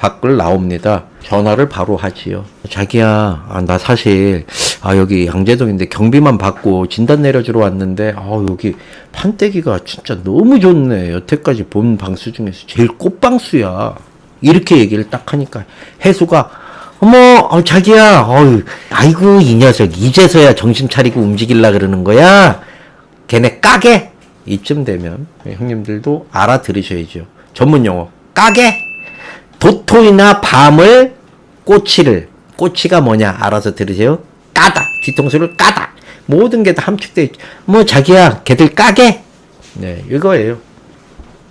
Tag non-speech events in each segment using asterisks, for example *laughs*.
밖을 나옵니다. 전화를 바로 하지요. 자기야, 아, 나 사실, 아, 여기 양재동인데 경비만 받고 진단 내려주러 왔는데, 아, 여기 판때기가 진짜 너무 좋네. 여태까지 본 방수 중에서 제일 꽃방수야. 이렇게 얘기를 딱 하니까, 해수가, 어머, 어, 자기야, 어유, 아이고, 이 녀석, 이제서야 정신 차리고 움직일라 그러는 거야? 걔네 까게? 이쯤 되면, 형님들도 알아들으셔야죠. 전문 용어, 까게? 도토이나 밤을 꼬치를 꼬치가 뭐냐? 알아서 들으세요. 까다. 뒤통수를 까다. 모든 게 다 함축돼 있죠 뭐 자기야 걔들 까게. 네 이거예요.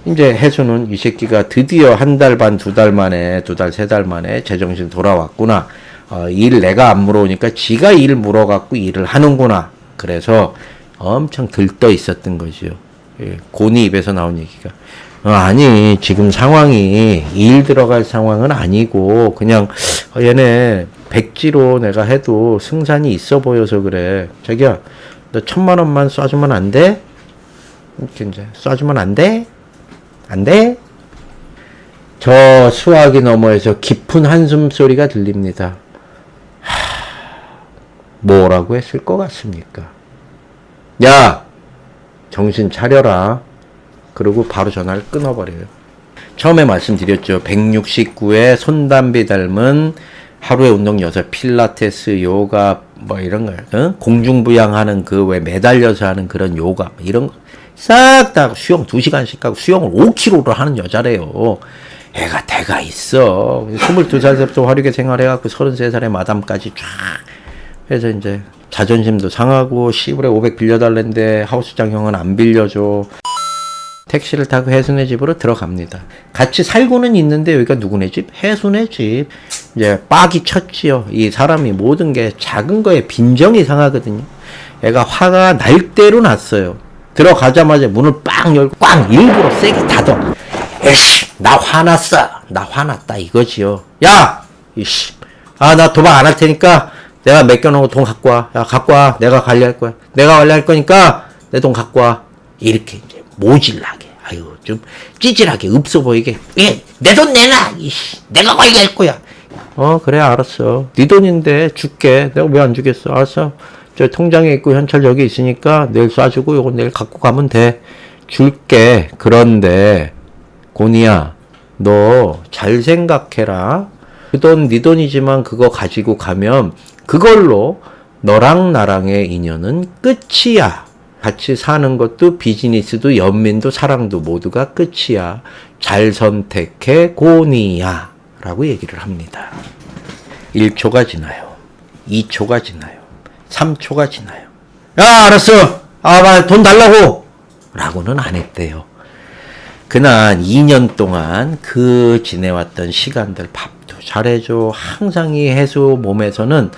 이제 해수는 이 새끼가 드디어 한 달 반 두 달 만에 두 달 세 달 만에 제정신 돌아왔구나. 어, 일 내가 안 물어오니까 지가 일 물어갖고 일을 하는구나. 그래서 엄청 들떠 있었던 거지요. 예, 고니 입에서 나온 얘기가 어, 아니 지금 상황이 일 들어갈 상황은 아니고 그냥 어, 얘네 백지로 내가 해도 승산이 있어 보여서 그래 자기야 너 천만 원만 쏴주면 안 돼? 이렇게 이제 쏴주면 안 돼? 안 돼? 저 수화기 너머에서 깊은 한숨 소리가 들립니다. 하, 뭐라고 했을 것 같습니까? 야, 정신 차려라. 그리고 바로 전화를 끊어버려요. 처음에 말씀드렸죠. 169에 손담비 닮은 하루에 운동 여섯 필라테스, 요가, 뭐 이런 거, 어? 공중부양하는 그 왜 매달려서 하는 그런 요가, 뭐 이런 거. 싹 다 수영 2시간씩 하고 수영을 5km를 하는 여자래요. 애가 대가 있어. 22살부터 화류계 생활해갖고 33살에 마담까지 쫙 해서 이제 자존심도 상하고 시불에 500 빌려달랬는데 하우스장 형은 안 빌려줘. 택시를 타고 혜순의 집으로 들어갑니다. 같이 살고는 있는데 여기가 누구네 집? 혜순의 집. 이제 빡이 쳤지요. 이 사람이 모든 게 작은 거에 빈정이 상하거든요. 애가 화가 날 대로 났어요. 들어가자마자 문을 빵 열고 꽝 일부러 세게 닫아. 에이씨, 나 화났어. 나 화났다 이거지요. 야, 이씨, 아 나 도박 안할 테니까 내가 맡겨놓은 거돈 갖고 와. 야 갖고 와. 내가 관리할 거야. 내가 관리할 거니까 내 돈 갖고 와. 이렇게 이제 모질라게. 아유 좀 찌질하게 없어 보이게. 예, 내 돈 내놔. 이씨, 내가 관리할 거야. 어 그래 알았어. 네 돈인데 줄게. 내가 왜 안 주겠어? 알았어. 저 통장에 있고 현찰 여기 있으니까 내일 쏴주고 요거 내일 갖고 가면 돼. 줄게. 그런데 고니야, 너 잘 생각해라. 그 돈 네 돈이지만 그거 가지고 가면 그걸로 너랑 나랑의 인연은 끝이야. 같이 사는 것도 비즈니스도 연민도 사랑도 모두가 끝이야. 잘 선택해 고니야. 라고 얘기를 합니다. 1초가 지나요. 2초가 지나요. 3초가 지나요. 야, 알았어. 아, 나 돈 달라고. 라고는 안 했대요. 그날 2년 동안 그 지내왔던 시간들 밥도 잘해줘. 항상 이 해수 몸에서는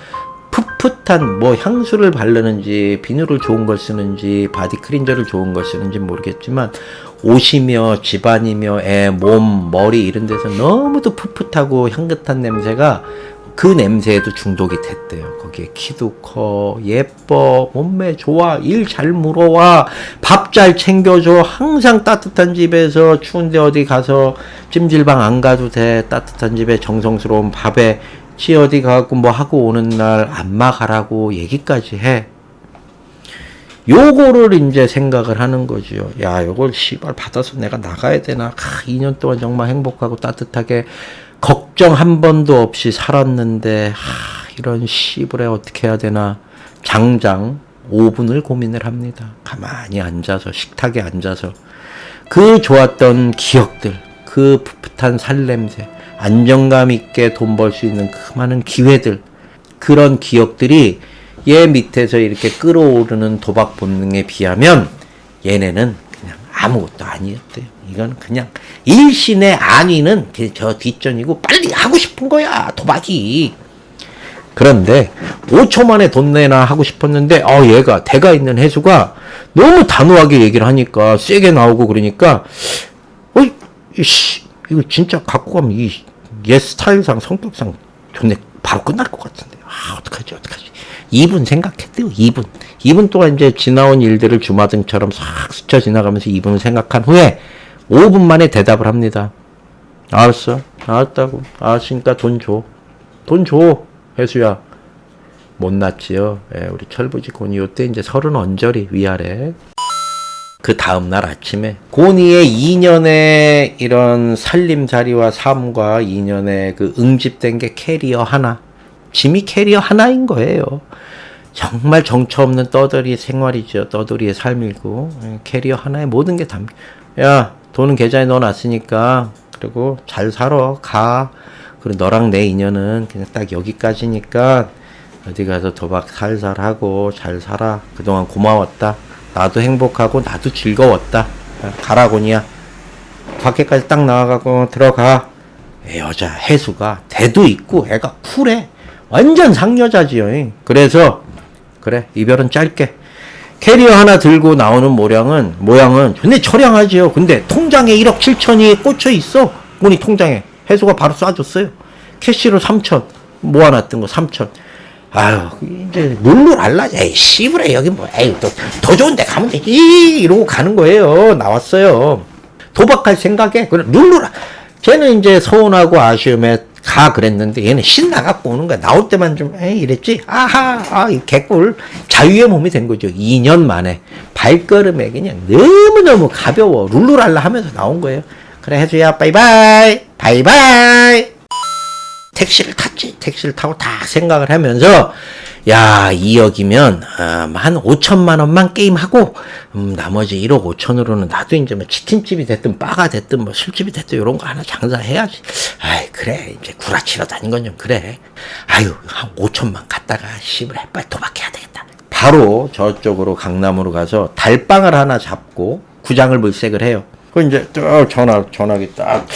풋풋한 뭐 향수를 바르는지 비누를 좋은 걸 쓰는지 바디 클린저를 좋은 걸 쓰는지 모르겠지만 옷이며 집안이며 애 몸 머리 이런 데서 너무도 풋풋하고 향긋한 냄새가 그 냄새에도 중독이 됐대요. 거기에 키도 커, 예뻐, 몸매 좋아, 일 잘 물어와, 밥 잘 챙겨줘, 항상 따뜻한 집에서 추운데 어디 가서 찜질방 안 가도 돼. 따뜻한 집에 정성스러운 밥에 치 어디 가고 뭐 하고 오는 날 안마 가라고 얘기까지 해. 요거를 이제 생각을 하는 거지요. 야, 요걸 씨발 받아서 내가 나가야 되나? 아, 2년 동안 정말 행복하고 따뜻하게 걱정 한 번도 없이 살았는데 아, 이런 씨발에 어떻게 해야 되나? 장장 5분을 고민을 합니다. 가만히 앉아서 식탁에 앉아서 그 좋았던 기억들, 그 풋풋한 살냄새, 안정감 있게 돈 벌 수 있는 그 많은 기회들, 그런 기억들이 얘 밑에서 이렇게 끌어오르는 도박 본능에 비하면 얘네는 아무것도 아니었대요. 이건 그냥 일신의 안위는 그저 뒷전이고 빨리 하고 싶은 거야 도박이. 그런데 5초 만에 돈 내나 하고 싶었는데 어 얘가 대가 있는 해수가 너무 단호하게 얘기를 하니까 세게 나오고 그러니까 어이 이씨 이거 진짜 갖고 가면 이얘 스타일상 성격상 존내 바로 끝날 것 같은데 아 어떡하지 어떡하지 2분 생각했대요 2분 2분 동안 이제 지나온 일들을 주마등처럼 싹 스쳐 지나가면서 2분을 생각한 후에 5분 만에 대답을 합니다 알았어 나왔다고. 나왔으니까 돈 줘. 돈 줘. 혜수야. 못 났지요. 예, 우리 철부지 곤이 요때 이제 서른 언저리 위아래. 그 다음날 아침에 고니의 2년의 이런 살림살이와 삶과 2년의 그 응집된 게 캐리어 하나. 짐이 캐리어 하나인 거예요. 정말 정처 없는 떠돌이 생활이죠. 떠돌이의 삶이고 예, 캐리어 하나에 모든 게 담겨. 야 돈은 계좌에 넣어놨으니까 그리고 잘 살아 가. 그리고 너랑 내 인연은 그냥 딱 여기까지니까 어디 가서 도박 살살 하고 잘 살아. 그동안 고마웠다. 나도 행복하고 나도 즐거웠다. 야, 가라고니야. 밖에까지 딱 나와가고 들어가. 애 여자 해수가 대도 있고 애가 쿨해. 완전 상여자지요. 잉. 그래서 그래 이별은 짧게. 캐리어 하나 들고 나오는 모양은 모양은 근데 처량하지요. 근데 통장에 1억 7천이 꽂혀 있어. 본이 통장에 해수가 바로 쏴줬어요. 캐시로 3천 모아놨던 거 3천. 아유 이제 룰루 알라 에이 씨부래 여기 뭐 에이 또 더 좋은 데 가면 되지 이러고 가는 거예요 나왔어요 도박할 생각에 그래 룰루라 쟤는 이제 서운하고 아쉬움에 가 그랬는데 얘는 신나갖고 오는 거야. 나올 때만 좀 에이 이랬지? 아하 아 이 개꿀. 자유의 몸이 된 거죠. 2년 만에. 발걸음에 그냥 너무너무 가벼워. 룰루랄라 하면서 나온 거예요. 그래 해주야 바이바이. 바이바이. 택시를 탔지. 택시를 타고 다 생각을 하면서 야 2억이면 음, 한 5천만 원만 게임하고 음, 나머지 1억 5천으로는 나도 이제 뭐 치킨집이 됐든 바가 됐든 뭐 술집이 됐든 이런 거 하나 장사해야지. 아이 그래 이제 구라치러 다닌 건 좀 그래. 아유 한 5천만 갖다가 씨발 빨리 도박해야 되겠다. 바로 저쪽으로 강남으로 가서 달방을 하나 잡고 구장을 물색을 해요. 그 이제 또 전화 전화기 딱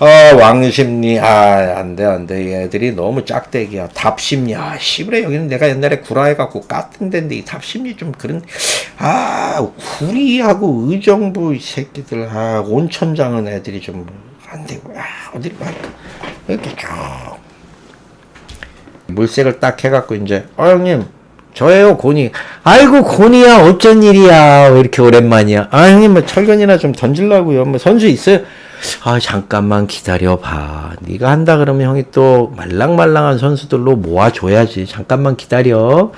아, 왕심리, 아, 안 돼, 안 돼. 얘들이 너무 짝대기야. 답심리, 아, 씨부래, 여기는 내가 옛날에 구라해 갖고 깠던 데인데, 이 답심리 좀 그런, 아, 구리하고 의정부 이 새끼들, 아, 온천장은 애들이 좀, 안 되고, 아, 어디로 갈까. 이렇게 쭉. 물색을 딱 해갖고, 이제, 어, 형님, 저예요, 고니. 아이고, 고니야, 어쩐 일이야. 왜 이렇게 오랜만이야. 아, 형님, 뭐, 철견이나 좀 던질라고요. 뭐, 선수 있어요? 아, 잠깐만 기다려봐. 네가 한다 그러면 형이 또 말랑말랑한 선수들로 모아줘야지. 잠깐만 기다려.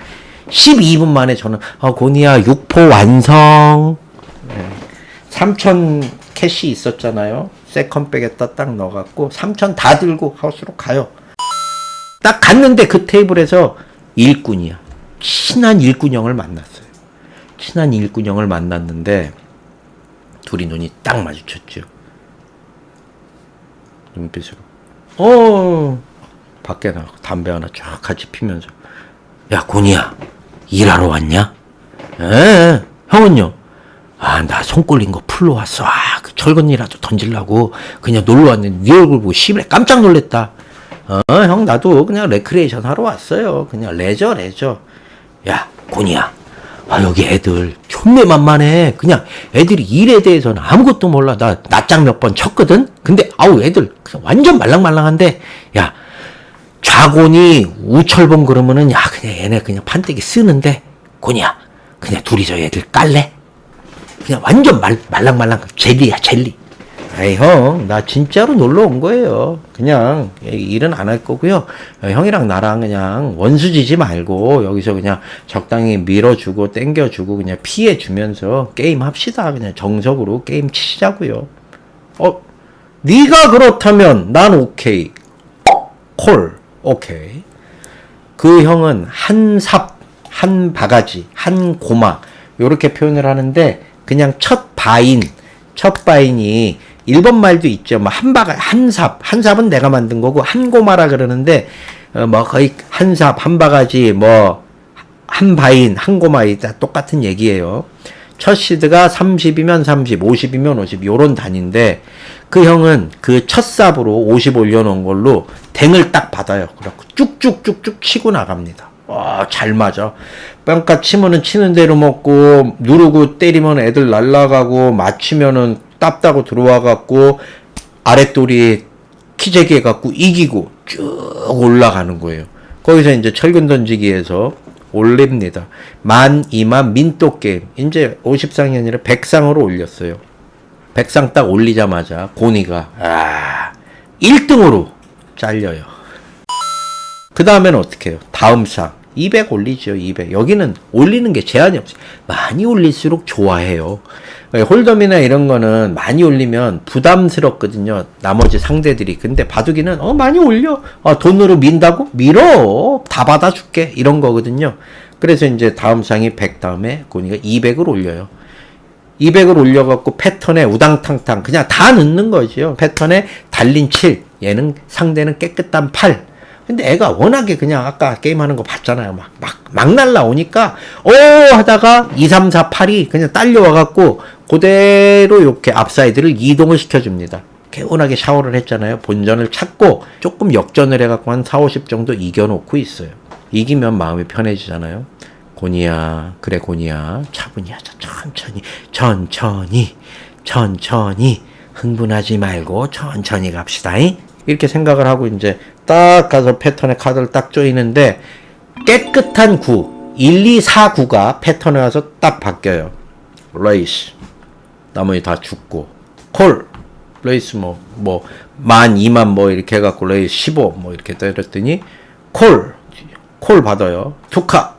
12분 만에 저는, 아, 고니야, 육포 완성. 네. 3천 캐시 있었잖아요. 세컨백에다 딱 넣어갖고, 3천 다 들고 하우스로 가요. 딱 갔는데 그 테이블에서 일꾼이야. 친한 일꾼 형을 만났어요. 친한 일꾼 형을 만났는데 둘이 눈이 딱 마주쳤죠. 눈빛으로. 어 밖에 나가고 담배 하나 쫙 같이 피면서 야 고니야 일하러 왔냐? 에 형은요? 아 나 손 꼴린 거 풀러 왔어. 아그 철건이라도 던질라고 그냥 놀러 왔는데 네 얼굴 보고 씨발 깜짝 놀랬다. 어, 형, 나도 그냥 레크레이션 하러 왔어요. 그냥 레저, 레저. 야, 고니야. 아, 여기 애들 존내 만만해. 그냥 애들이 일에 대해서는 아무것도 몰라. 나 낯장 몇 번 쳤거든? 근데, 아우, 애들 완전 말랑말랑한데, 야, 좌곤이 우철봉 그러면은, 야, 그냥 얘네 그냥 판때기 쓰는데, 고니야, 그냥 둘이서 애들 깔래? 그냥 완전 말, 말랑말랑 젤리야, 젤리. 에이 형, 나 진짜로 놀러 온 거예요. 그냥 일은 안 할 거고요. 어, 형이랑 나랑 그냥 원수지지 말고 여기서 그냥 적당히 밀어주고 땡겨주고 그냥 피해 주면서 게임 합시다. 그냥 정석으로 게임 치자고요. 어, 네가 그렇다면 난 오케이. 콜, 오케이. 그 형은 한 삽, 한 바가지, 한 고마 요렇게 표현을 하는데 그냥 첫 바인, 첫 바인이 일본 말도 있죠. 뭐한 바가 한 삽, 한 삽은 내가 만든 거고 한 고마라 그러는데 어, 뭐 거의 한 삽, 한 바가지, 뭐 한 바인, 한 고마이 다 똑같은 얘기예요. 첫 시드가 30이면 30, 50이면 50 요런 단인데 그 형은 그 첫 삽으로 50 올려놓은 걸로 댕을 딱 받아요. 그래갖고 쭉쭉쭉쭉 치고 나갑니다. 와, 잘 맞아. 뺨까 치면은 치는 대로 먹고, 누르고 때리면 애들 날라가고, 맞추면은 땀따고 들어와 갖고, 아랫돌이 키재기 해갖고 이기고 쭉 올라가는 거예요. 거기서 이제 철근 던지기에서 올립니다. 만, 이만, 민또 게임. 이제 50상이 아니라 100상으로 올렸어요. 100상 딱 올리자마자 고니가, 아, 1등으로 잘려요. 그 다음에는 어떻게 해요? 다음 상. 200 올리죠, 200. 여기는 올리는 게 제한이 없어요. 많이 올릴수록 좋아해요. 예, 홀덤이나 이런 거는 많이 올리면 부담스럽거든요. 나머지 상대들이. 근데 바둑이는, 어, 많이 올려. 아, 돈으로 민다고? 밀어. 다 받아줄게. 이런 거거든요. 그래서 이제 다음 상이 100 다음에 고니가 200을 올려요. 200을 올려갖고 패턴에 우당탕탕 그냥 다 넣는 거죠. 패턴에 달린 7, 얘는 상대는 깨끗한 8. 근데 애가 워낙에 그냥 아까 게임하는 거 봤잖아요. 막, 막, 막 날라오니까, 오! 하다가 2, 3, 4, 8이 그냥 딸려와갖고, 그대로 이렇게 앞사이드를 이동을 시켜줍니다. 개운하게 샤워를 했잖아요. 본전을 찾고, 조금 역전을 해갖고 한 4, 50 정도 이겨놓고 있어요. 이기면 마음이 편해지잖아요. 고니야, 그래, 고니야. 차분히 하자. 천천히, 천천히, 천천히. 흥분하지 말고 천천히 갑시다. 잉? 이렇게 생각을 하고 이제 딱 가서 패턴에 카드를 딱 조이는데 깨끗한 9, 1, 2, 4, 9가 패턴에 와서 딱 바뀌어요. 레이스. 나머지 다 죽고. 콜. 레이스 뭐, 뭐, 만, 이만 뭐 이렇게 해갖고 레이스 15 뭐 이렇게 때렸더니 콜. 콜 받아요. 투카.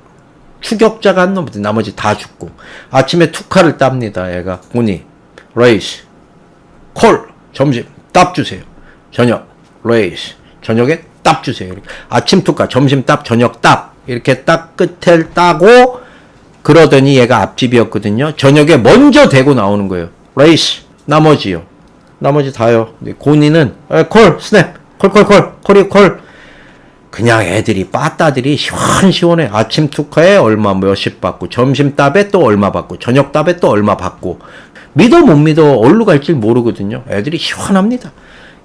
추격자가 한 놈, 나머지 다 죽고. 아침에 투카를 땁니다, 얘가. 고니. 레이스. 콜. 점심. 답 주세요. 저녁. 레이스. 저녁에 답 주세요. 아침 투카, 점심 답, 저녁 답. 이렇게 딱 끝을 따고, 그러더니 얘가 앞집이었거든요. 저녁에 먼저 대고 나오는 거예요. 레이스. 나머지요. 나머지 다요. 고니는, 에, 콜, 스냅. 콜, 콜, 콜. 콜이 콜. 그냥 애들이 빠따들이 시원시원해. 아침 투카에 얼마 몇십 받고, 점심 답에 또 얼마 받고, 저녁 답에 또 얼마 받고. 믿어 못 믿어 어디로 갈지 모르거든요. 애들이 시원합니다.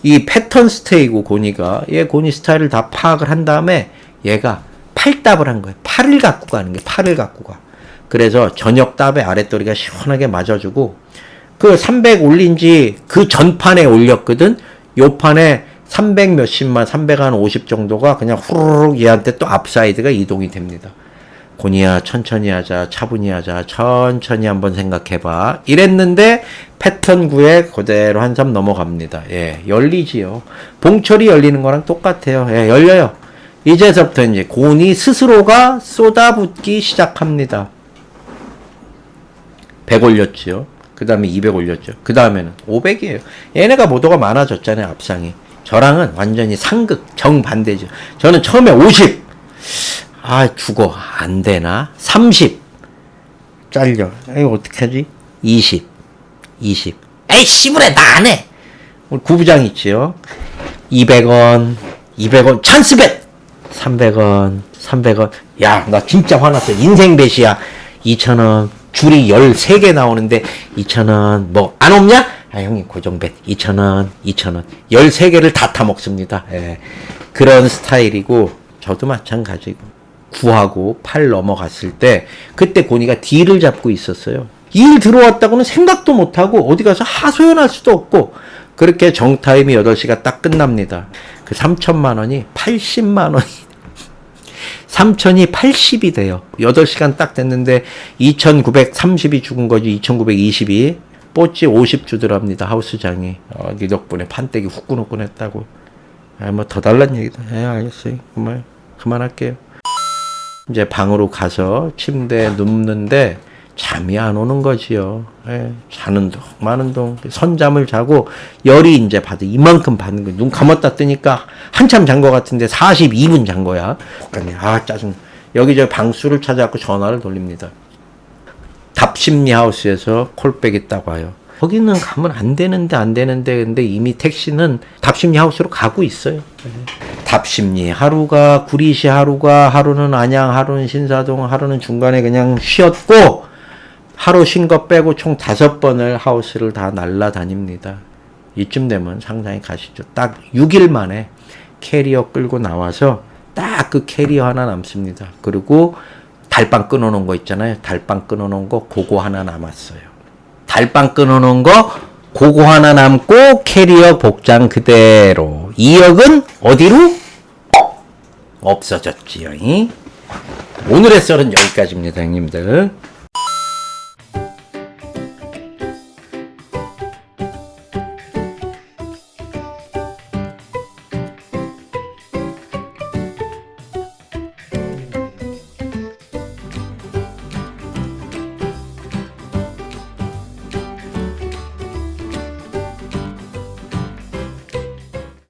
이 패턴 스테이고 고니가 얘 고니 스타일을 다 파악을 한 다음에 얘가 팔답을 한 거예요. 팔을 갖고 가는 게 팔을 갖고 가. 그래서 저녁 답에 아랫도리가 시원하게 맞아주고 그 300 올린 지 그 전판에 올렸거든. 요 판에 300 몇십만, 350 정도가 그냥 후루룩 얘한테 또 앞사이드가 이동이 됩니다. 고니야 천천히 하자, 차분히 하자, 천천히 한번 생각해봐. 이랬는데 패턴 9에 그대로 한삼 넘어갑니다. 예, 열리지요. 봉철이 열리는 거랑 똑같아요. 예, 열려요. 이제서부터 이제 고니 스스로가 쏟아붓기 시작합니다. 100 올렸지요. 그 다음에 200 올렸죠. 그 다음에는 500이에요. 얘네가 모도가 많아졌잖아요, 앞상이. 저랑은 완전히 상극, 정반대죠. 저는 처음에 50. 아, 죽어. 안 되나? 30. 잘려. 이거 어떡하지? 20. 20. 에이, 씨부레, 나 안 해! 우리 구부장 있지요? 200원, 200원, 찬스bet! 300원, 300원. 야, 나 진짜 화났어. 인생 배시야. 2,000원. 줄이 13개 나오는데 2,000원. 뭐, 안 없냐? 아, 형님, 고정bet. 2,000원, 2,000원. 13개를 다 타먹습니다. 예. 그런 스타일이고, 저도 마찬가지고. 9하고 8 넘어갔을 때, 그때 고니가 D를 잡고 있었어요. 2일 들어왔다고는 생각도 못하고, 어디 가서 하소연할 수도 없고, 그렇게 정타임이 8시가 딱 끝납니다. 그 3천만 원이 80만 원이 *laughs* 3천이 80이 돼요. 8시간 딱 됐는데 2,930이 죽은 거지 2,920이 뽀찌 50 주더랍니다. 하우스장이. 어, 네 덕분에 판때기 후끈후끈 했다고. 아, 뭐 더 달란 얘기다. 예, 알겠어요. 그만 그만할게요. 이제 방으로 가서 침대에 눕는데 잠이 안 오는 거지요. 예, 자는 동, 마는 동, 선잠을 자고 열이 이제 받아 이만큼 받는 거예요. 눈 감았다 뜨니까 한참 잔 거 같은데 42분 잔 거야. 아 짜증. 여기저기 방수를 찾아갖고 전화를 돌립니다. 답심리 하우스에서 콜백 있다고 와요. 거기는 가면 안 되는데 안 되는데 근데 이미 택시는 답심리 하우스로 가고 있어요. 답심리 하루가 구리시 하루가 하루는 안양 하루는 신사동 하루는 중간에 그냥 쉬었고 하루 쉰 거 빼고 총 다섯 번을 하우스를 다 날라다닙니다. 이쯤 되면 상상이 가시죠. 딱 6일 만에 캐리어 끌고 나와서 딱 그 캐리어 하나 남습니다. 그리고 달빵 끊어놓은 거 있잖아요. 달빵 끊어놓은 거 그거 하나 남았어요. 달빵 끊어놓은 거 그거 하나 남고 캐리어 복장 그대로 2억은 어디로? 없어졌지요. 이? 오늘의 썰은 여기까지입니다, 형님들.